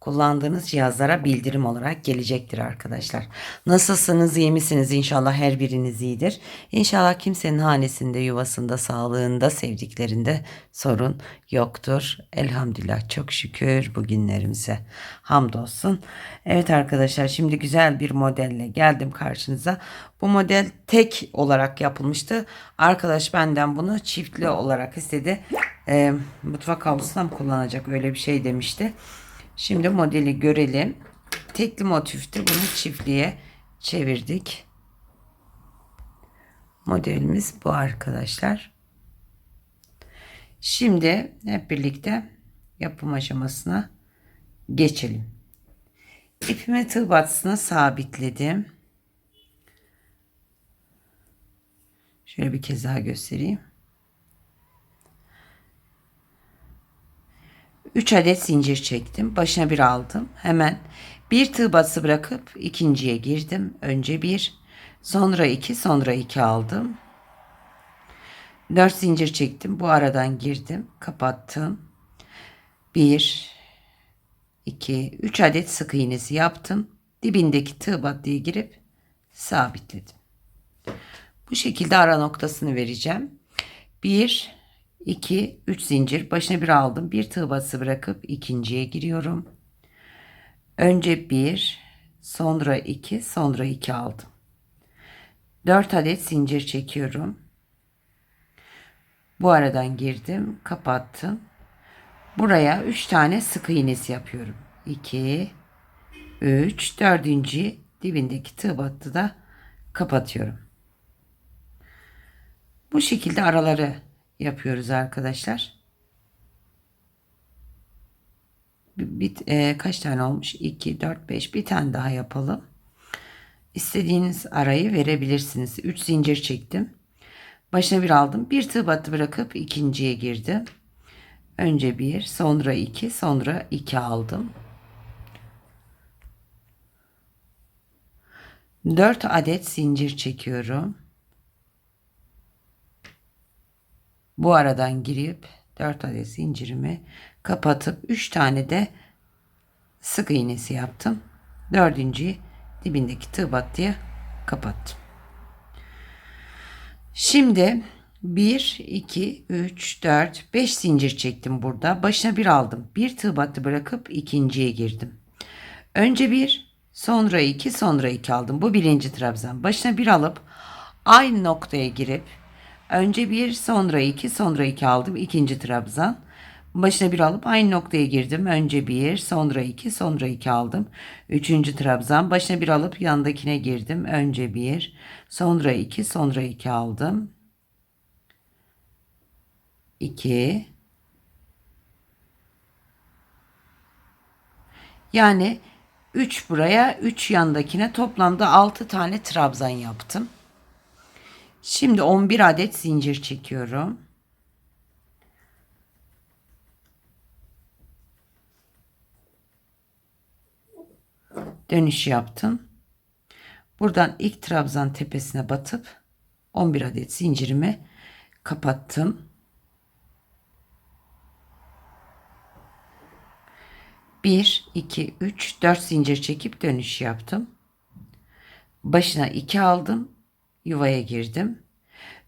Kullandığınız cihazlara bildirim olarak gelecektir arkadaşlar. Nasılsınız, iyi misiniz? İnşallah her biriniz iyidir. İnşallah kimsenin hanesinde, yuvasında, sağlığında, sevdiklerinde sorun yoktur. Elhamdülillah çok şükür bugünlerimize. Hamdolsun. Evet arkadaşlar şimdi güzel bir modelle geldim karşınıza. Bu model tek olarak yapılmıştı. Arkadaş benden bunu çiftli olarak istedi. Ee, mutfak havlusuna mı kullanacak öyle bir şey demişti. Şimdi modeli görelim. Tekli motifti. Bunu çiftliğe çevirdik. Modelimiz bu arkadaşlar. Şimdi hep birlikte yapım aşamasına geçelim. İpimi tığ batısına sabitledim. Şöyle bir kez daha göstereyim. 3 adet zincir çektim. Başına bir aldım. Hemen bir tığ batısı bırakıp ikinciye girdim. Önce bir, sonra iki, sonra iki aldım. 4 zincir çektim. Bu aradan girdim. Kapattım. 1 2 3 adet sık iğnesi yaptım. Dibindeki tığ battıya girip sabitledim. Bu şekilde ara noktasını vereceğim. 1 2 3 zincir başına bir aldım. Bir tığ batısı bırakıp ikinciye giriyorum. Önce 1, sonra 2, sonra 2 aldım. 4 adet zincir çekiyorum. Bu aradan girdim, kapattım. Buraya 3 tane sık iğnesi yapıyorum. 2 3 dördüncü dibindeki tığ battı da kapatıyorum. Bu şekilde araları yapıyoruz arkadaşlar. Bir, e, kaç tane olmuş? 2, 4, 5 bir tane daha yapalım. İstediğiniz arayı verebilirsiniz. 3 zincir çektim. Başına bir aldım. Bir tığ battı bırakıp ikinciye girdim. Önce bir, sonra iki, sonra iki aldım. 4 adet zincir çekiyorum. Bu aradan girip 4 adet zincirimi kapatıp 3 tane de sık iğnesi yaptım. Dördüncüyü dibindeki tığ battıya kapattım. Şimdi 1, 2, 3, 4, 5 zincir çektim burada. Başına bir aldım. Bir tığ battı bırakıp ikinciye girdim. Önce bir, sonra iki, sonra iki aldım. Bu birinci trabzan. Başına bir alıp aynı noktaya girip Önce bir, sonra iki, sonra iki aldım. İkinci trabzan. Başına bir alıp aynı noktaya girdim. Önce bir, sonra iki, sonra iki aldım. Üçüncü trabzan. Başına bir alıp yandakine girdim. Önce bir, sonra iki, sonra iki aldım. İki. Yani 3 buraya, 3 yandakine toplamda 6 tane trabzan yaptım. Şimdi 11 adet zincir çekiyorum. Dönüş yaptım. Buradan ilk trabzan tepesine batıp 11 adet zincirimi kapattım. Bir, iki, üç, dört zincir çekip dönüş yaptım. Başına iki aldım yuvaya girdim.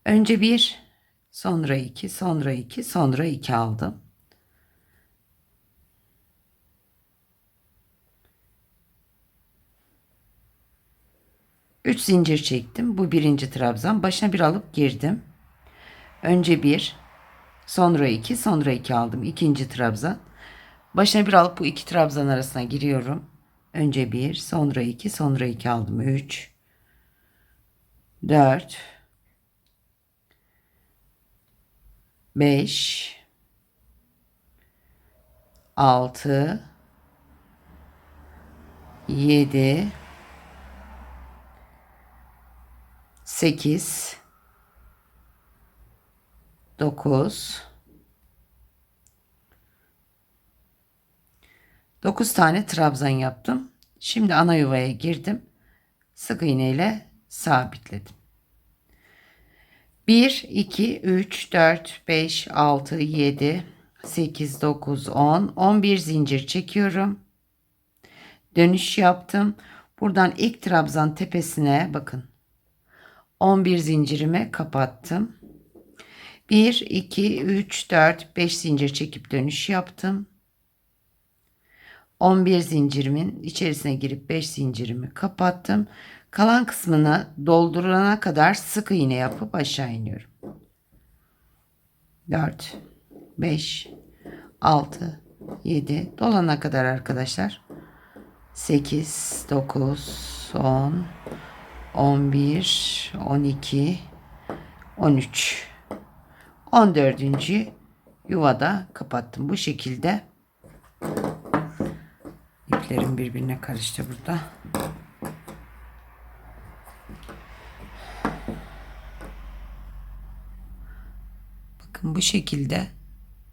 Önce bir, sonra iki, sonra iki, sonra iki aldım. Üç zincir çektim. Bu birinci trabzan. Başına bir alıp girdim. Önce bir, sonra iki, sonra iki aldım. İkinci trabzan. Başına bir alıp bu iki trabzan arasına giriyorum. Önce bir, sonra iki, sonra iki aldım. Üç, 4 5 6 7 8 9 9 tane trabzan yaptım. Şimdi ana yuvaya girdim. Sık iğne ile sabitledim. 1, 2, 3, 4, 5, 6, 7, 8, 9, 10, 11 zincir çekiyorum. Dönüş yaptım. Buradan ilk trabzan tepesine bakın. 11 zincirimi kapattım. 1, 2, 3, 4, 5 zincir çekip dönüş yaptım. 11 zincirimin içerisine girip 5 zincirimi kapattım. Kalan kısmını doldurana kadar sık iğne yapıp aşağı iniyorum. 4, 5, 6, 7 dolana kadar arkadaşlar. 8, 9, 10, 11, 12, 13, 14. yuvada kapattım. Bu şekilde iplerim birbirine karıştı burada. Bakın bu şekilde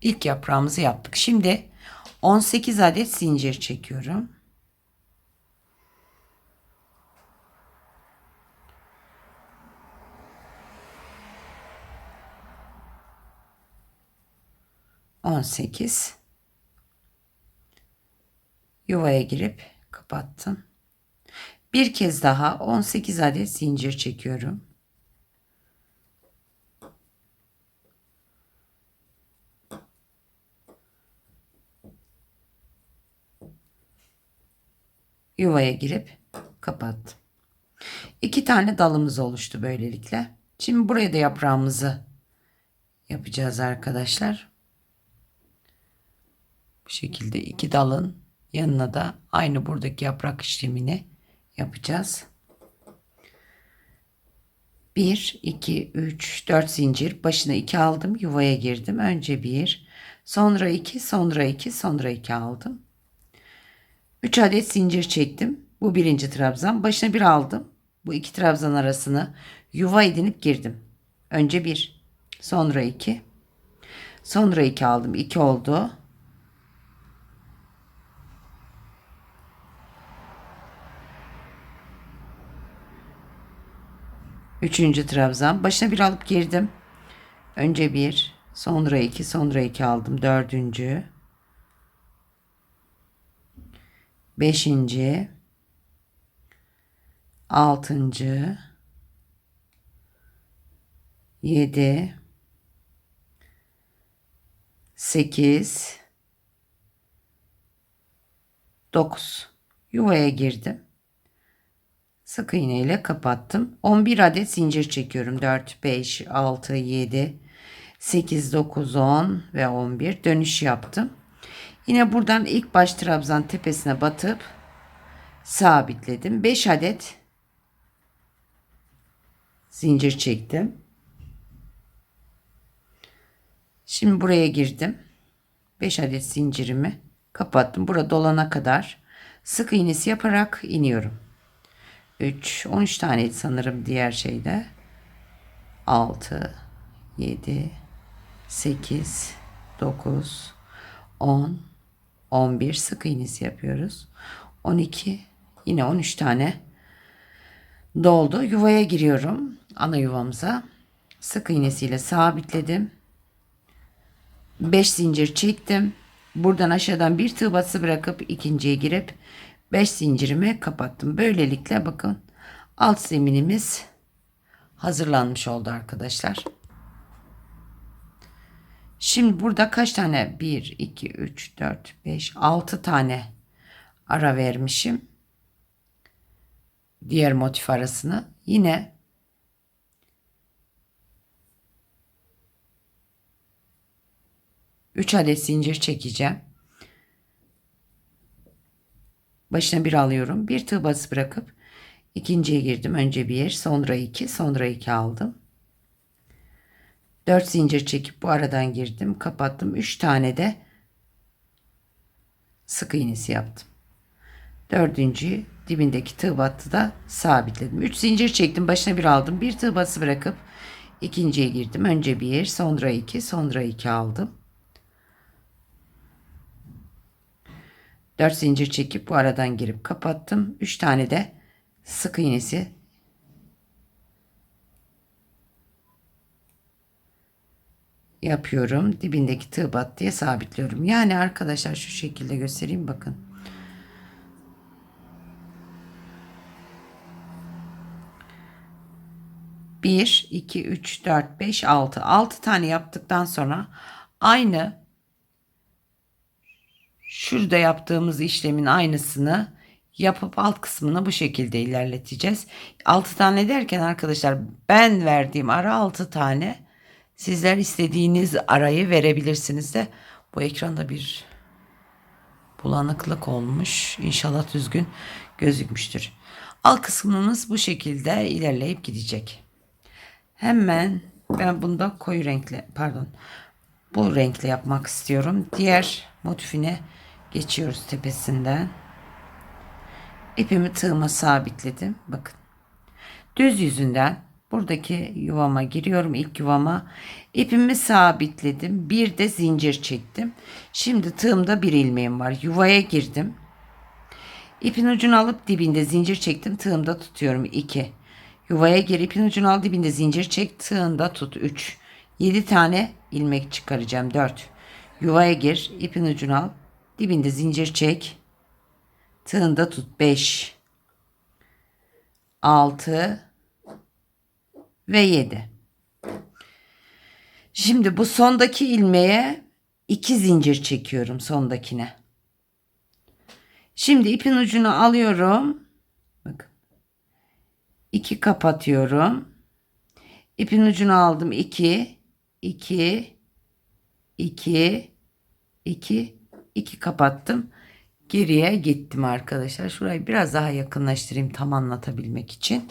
ilk yaprağımızı yaptık. Şimdi 18 adet zincir çekiyorum. On sekiz yuvaya girip kapattım. Bir kez daha 18 adet zincir çekiyorum. Yuvaya girip kapattım. İki tane dalımız oluştu böylelikle. Şimdi buraya da yaprağımızı yapacağız arkadaşlar. Bu şekilde iki dalın yanına da aynı buradaki yaprak işlemini yapacağız. 1, 2, 3, 4 zincir. Başına 2 aldım. Yuvaya girdim. Önce 1, sonra 2, sonra 2, sonra 2 aldım. 3 adet zincir çektim. Bu birinci trabzan. Başına bir aldım. Bu iki trabzan arasını yuva edinip girdim. Önce bir, sonra iki, sonra iki aldım. İki oldu. Üçüncü trabzan. Başına bir alıp girdim. Önce bir, sonra iki, sonra iki aldım. Dördüncü. Beşinci, altıncı, yedi, sekiz, dokuz. Yuvaya girdim. Sık iğne ile kapattım. 11 adet zincir çekiyorum. 4, 5, 6, 7, 8, 9, 10 ve 11 dönüş yaptım. Yine buradan ilk baş trabzan tepesine batıp sabitledim. 5 adet zincir çektim. Şimdi buraya girdim. 5 adet zincirimi kapattım. Burada dolana kadar sık iğnesi yaparak iniyorum. 3 13 tane sanırım diğer şeyde. 6 7 8 9 10 11 sık iğnesi yapıyoruz. 12 yine 13 tane doldu. Yuvaya giriyorum. Ana yuvamıza sık iğnesiyle sabitledim. 5 zincir çektim. Buradan aşağıdan bir tığ batısı bırakıp ikinciye girip 5 zincirimi kapattım. Böylelikle bakın alt zeminimiz hazırlanmış oldu arkadaşlar. Şimdi burada kaç tane? 1, 2, 3, 4, 5, 6 tane ara vermişim. Diğer motif arasını. Yine Üç adet zincir çekeceğim. Başına bir alıyorum. Bir tığ bası bırakıp ikinciye girdim. Önce bir, sonra iki, sonra iki aldım. 4 zincir çekip bu aradan girdim kapattım. 3 tane de sık iğnesi yaptım. Dördüncü dibindeki tığ battı da sabitledim. 3 zincir çektim başına bir aldım. Bir tığ bası bırakıp ikinciye girdim. Önce bir sonra iki sonra iki aldım. 4 zincir çekip bu aradan girip kapattım. 3 tane de sık iğnesi yapıyorum. Dibindeki tığ bat diye sabitliyorum. Yani arkadaşlar şu şekilde göstereyim bakın. Bir, iki, üç, dört, beş, altı. Altı tane yaptıktan sonra aynı şurada yaptığımız işlemin aynısını yapıp alt kısmını bu şekilde ilerleteceğiz. 6 tane derken arkadaşlar ben verdiğim ara 6 tane. Sizler istediğiniz arayı verebilirsiniz de bu ekranda bir bulanıklık olmuş. İnşallah düzgün gözükmüştür. Alt kısmımız bu şekilde ilerleyip gidecek. Hemen ben bunda koyu renkli pardon bu renkle yapmak istiyorum. Diğer motifine geçiyoruz tepesinden. İpimi tığıma sabitledim. Bakın. Düz yüzünden buradaki yuvama giriyorum. ilk yuvama ipimi sabitledim. Bir de zincir çektim. Şimdi tığımda bir ilmeğim var. Yuvaya girdim. İpin ucunu alıp dibinde zincir çektim. Tığımda tutuyorum. 2. Yuvaya gir. ipin ucunu al dibinde zincir çek. Tığında tut. 3. 7 tane ilmek çıkaracağım. 4. Yuvaya gir. ipin ucunu al. Dibinde zincir çek. Tığında tut 5 6 ve 7. Şimdi bu sondaki ilmeğe 2 zincir çekiyorum sondakine. Şimdi ipin ucunu alıyorum. Bakın. 2 kapatıyorum. İpin ucunu aldım 2 2 2 2 2 kapattım geriye gittim arkadaşlar. Şurayı biraz daha yakınlaştırayım tam anlatabilmek için.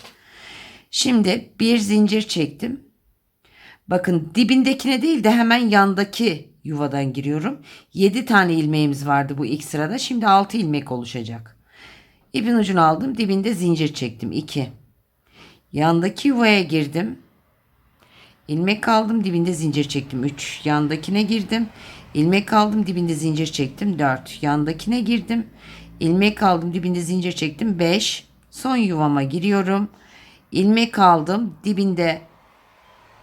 Şimdi bir zincir çektim. Bakın dibindekine değil de hemen yandaki yuvadan giriyorum. 7 tane ilmeğimiz vardı bu ilk sırada. Şimdi 6 ilmek oluşacak. İpin ucunu aldım. Dibinde zincir çektim. 2. Yandaki yuvaya girdim. İlmek aldım. Dibinde zincir çektim. 3. Yandakine girdim. İlmek aldım dibinde zincir çektim 4. Yandakine girdim. İlmek aldım dibinde zincir çektim 5. Son yuvama giriyorum. İlmek aldım dibinde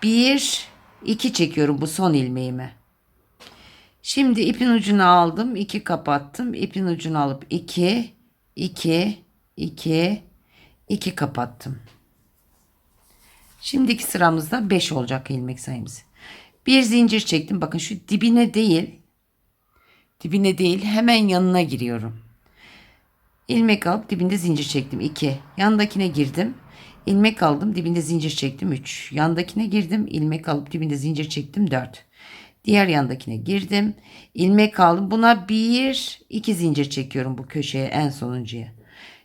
1 2 çekiyorum bu son ilmeğime. Şimdi ipin ucunu aldım 2 kapattım. İpin ucunu alıp 2 2 2 2 kapattım. Şimdiki sıramızda 5 olacak ilmek sayımız. Bir zincir çektim. Bakın şu dibine değil. Dibine değil hemen yanına giriyorum. İlmek alıp dibinde zincir çektim. 2. Yandakine girdim. İlmek aldım dibinde zincir çektim. 3. Yandakine girdim. ilmek alıp dibinde zincir çektim. 4. Diğer yandakine girdim. ilmek aldım. Buna bir iki zincir çekiyorum bu köşeye en sonuncuya.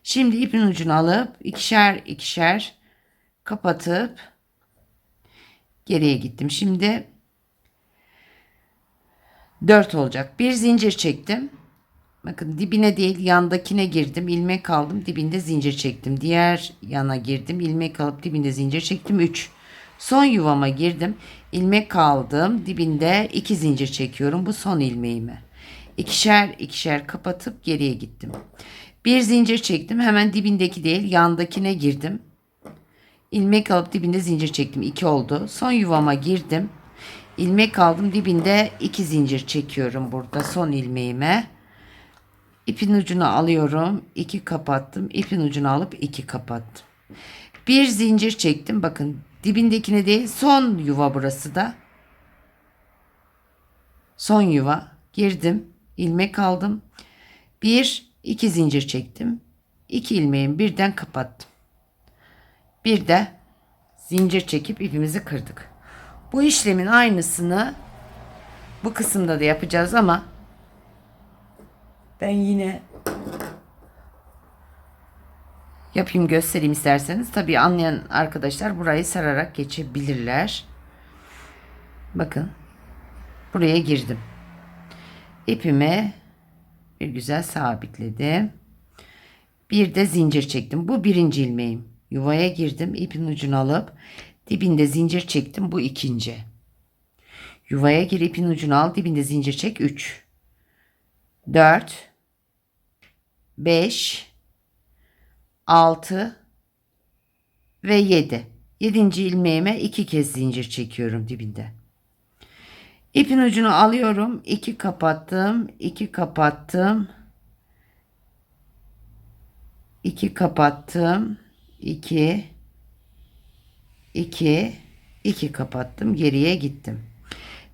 Şimdi ipin ucunu alıp ikişer ikişer kapatıp geriye gittim. Şimdi 4 olacak. Bir zincir çektim. Bakın dibine değil yandakine girdim. ilmek aldım. Dibinde zincir çektim. Diğer yana girdim. ilmek alıp dibinde zincir çektim. 3. Son yuvama girdim. ilmek aldım. Dibinde 2 zincir çekiyorum. Bu son ilmeğimi. İkişer ikişer kapatıp geriye gittim. Bir zincir çektim. Hemen dibindeki değil yandakine girdim. ilmek alıp dibinde zincir çektim. 2 oldu. Son yuvama girdim ilmek aldım dibinde iki zincir çekiyorum burada son ilmeğime ipin ucunu alıyorum iki kapattım. İpin ucunu alıp iki kapattım. Bir zincir çektim bakın dibindekine değil son yuva burası da. Son yuva girdim ilmek aldım. Bir iki zincir çektim. İki ilmeğimi birden kapattım. Bir de zincir çekip ipimizi kırdık. Bu işlemin aynısını bu kısımda da yapacağız ama ben yine yapayım göstereyim isterseniz. Tabii anlayan arkadaşlar burayı sararak geçebilirler. Bakın. Buraya girdim. İpimi bir güzel sabitledim. Bir de zincir çektim. Bu birinci ilmeğim. Yuvaya girdim. ipin ucunu alıp Dibinde zincir çektim. Bu ikinci. Yuvaya gir ipin ucunu al. Dibinde zincir çek. 3. 4. 5 6 ve 7. 7. ilmeğime 2 kez zincir çekiyorum dibinde. İpin ucunu alıyorum. 2 kapattım. 2 kapattım. 2 kapattım. 2 2 2 kapattım. Geriye gittim.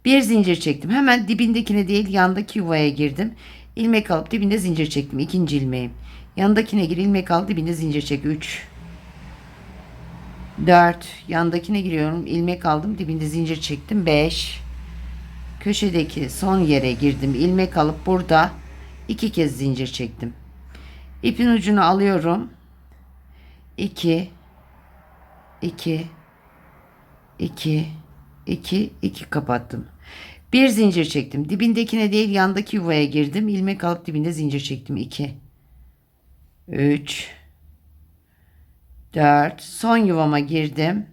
Bir zincir çektim. Hemen dibindekine değil yandaki yuvaya girdim. İlmek alıp dibinde zincir çektim. İkinci ilmeğim. Yanındakine gir ilmek al dibinde zincir çek. 3 4 yandakine giriyorum. ilmek aldım. Dibinde zincir çektim. 5 köşedeki son yere girdim. ilmek alıp burada iki kez zincir çektim. İpin ucunu alıyorum. 2 2 2 2 2 kapattım. Bir zincir çektim. Dibindekine değil yandaki yuvaya girdim. ilmek alıp dibinde zincir çektim. 2 3 4 son yuvama girdim.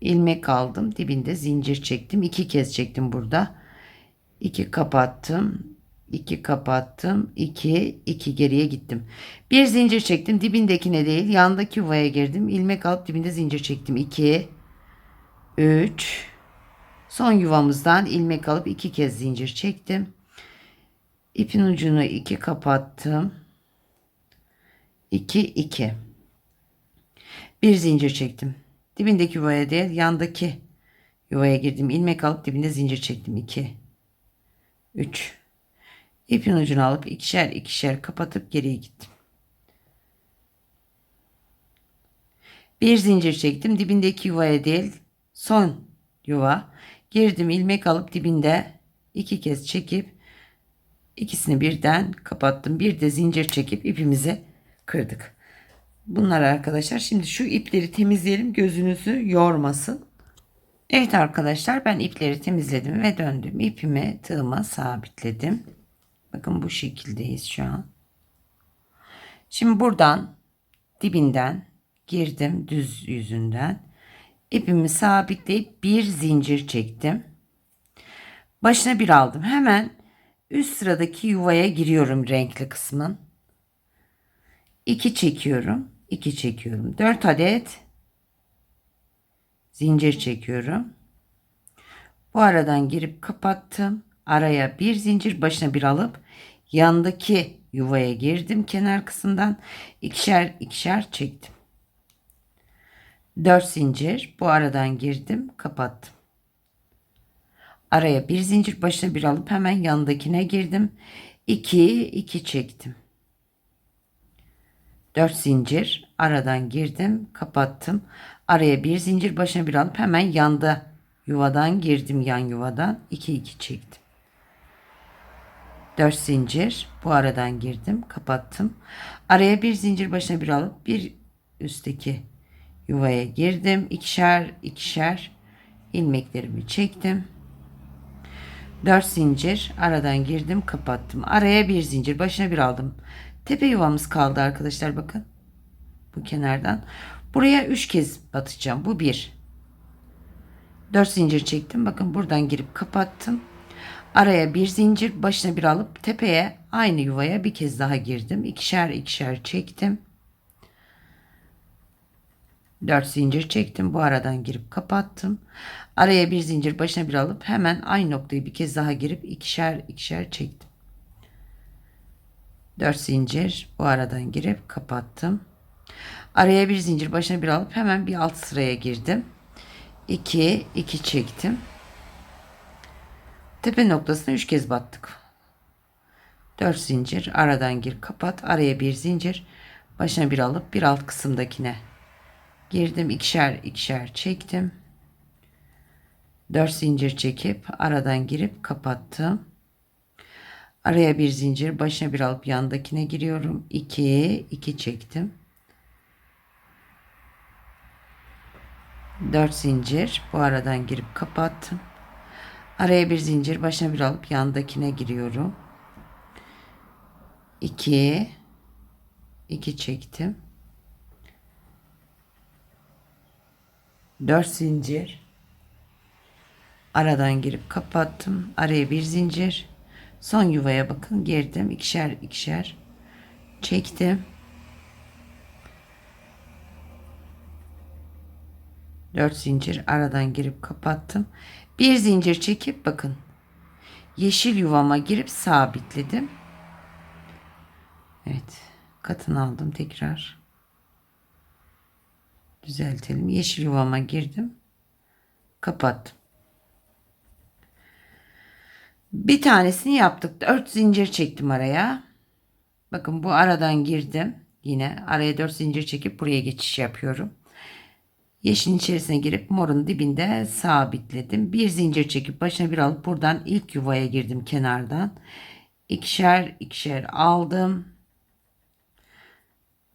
ilmek aldım. Dibinde zincir çektim. 2 kez çektim burada. 2 kapattım. 2 kapattım. 2 2 geriye gittim. Bir zincir çektim. Dibindekine değil, yandaki yuvaya girdim. ilmek alıp dibinde zincir çektim. 2 3 Son yuvamızdan ilmek alıp 2 kez zincir çektim. İpin ucunu 2 kapattım. 2 2 Bir zincir çektim. Dibindeki yuvaya değil, yandaki yuvaya girdim. ilmek alıp dibinde zincir çektim. 2 3 İpin ucunu alıp ikişer ikişer kapatıp geriye gittim. Bir zincir çektim. Dibindeki yuvaya değil son yuva. Girdim ilmek alıp dibinde iki kez çekip ikisini birden kapattım. Bir de zincir çekip ipimizi kırdık. Bunlar arkadaşlar şimdi şu ipleri temizleyelim gözünüzü yormasın. Evet arkadaşlar ben ipleri temizledim ve döndüm. İpimi tığıma sabitledim. Bakın bu şekildeyiz şu an. Şimdi buradan dibinden girdim düz yüzünden. İpimi sabitleyip bir zincir çektim. Başına bir aldım. Hemen üst sıradaki yuvaya giriyorum renkli kısmın. 2 çekiyorum. 2 çekiyorum. 4 adet zincir çekiyorum. Bu aradan girip kapattım. Araya bir zincir başına bir alıp yandaki yuvaya girdim kenar kısımdan ikişer ikişer çektim. 4 zincir bu aradan girdim kapattım. Araya bir zincir başına bir alıp hemen yanındakine girdim. 2 2 çektim. 4 zincir aradan girdim kapattım. Araya bir zincir başına bir alıp hemen yanda yuvadan girdim yan yuvadan 2 2 çektim. 4 zincir bu aradan girdim kapattım. Araya bir zincir başına bir alıp bir üstteki yuvaya girdim. ikişer ikişer ilmeklerimi çektim. 4 zincir aradan girdim kapattım. Araya bir zincir başına bir aldım. Tepe yuvamız kaldı arkadaşlar bakın. Bu kenardan. Buraya 3 kez batacağım. Bu bir. 4 zincir çektim. Bakın buradan girip kapattım. Araya bir zincir başına bir alıp tepeye aynı yuvaya bir kez daha girdim. İkişer ikişer çektim. 4 zincir çektim. Bu aradan girip kapattım. Araya bir zincir başına bir alıp hemen aynı noktayı bir kez daha girip ikişer ikişer çektim. 4 zincir bu aradan girip kapattım. Araya bir zincir başına bir alıp hemen bir alt sıraya girdim. 2 2 çektim. Tepe noktasına 3 kez battık. 4 zincir aradan gir kapat. Araya bir zincir başına bir alıp bir alt kısımdakine girdim. ikişer ikişer çektim. 4 zincir çekip aradan girip kapattım. Araya bir zincir başına bir alıp yandakine giriyorum. 2 2 çektim. 4 zincir bu aradan girip kapattım. Araya bir zincir başına bir alıp yandakine giriyorum. 2 2 çektim. 4 zincir aradan girip kapattım. Araya bir zincir. Son yuvaya bakın girdim. ikişer ikişer çektim. Dört zincir aradan girip kapattım. Bir zincir çekip bakın. Yeşil yuvama girip sabitledim. Evet. Katını aldım tekrar. Düzeltelim. Yeşil yuvama girdim. Kapattım. Bir tanesini yaptık. 4 zincir çektim araya. Bakın bu aradan girdim. Yine araya 4 zincir çekip buraya geçiş yapıyorum. Yeşilin içerisine girip morun dibinde sabitledim. Bir zincir çekip başına bir alıp buradan ilk yuvaya girdim kenardan. İkişer ikişer aldım.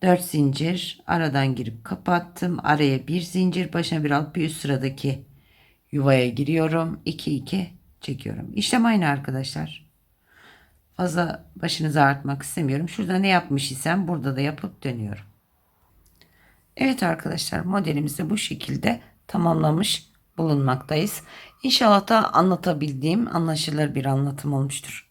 4 zincir aradan girip kapattım. Araya bir zincir başına bir alıp bir üst sıradaki yuvaya giriyorum. 2 2 çekiyorum. İşlem aynı arkadaşlar. Fazla başınızı ağrıtmak istemiyorum. Şurada ne yapmış isem burada da yapıp dönüyorum. Evet arkadaşlar modelimizi bu şekilde tamamlamış bulunmaktayız. İnşallah da anlatabildiğim anlaşılır bir anlatım olmuştur.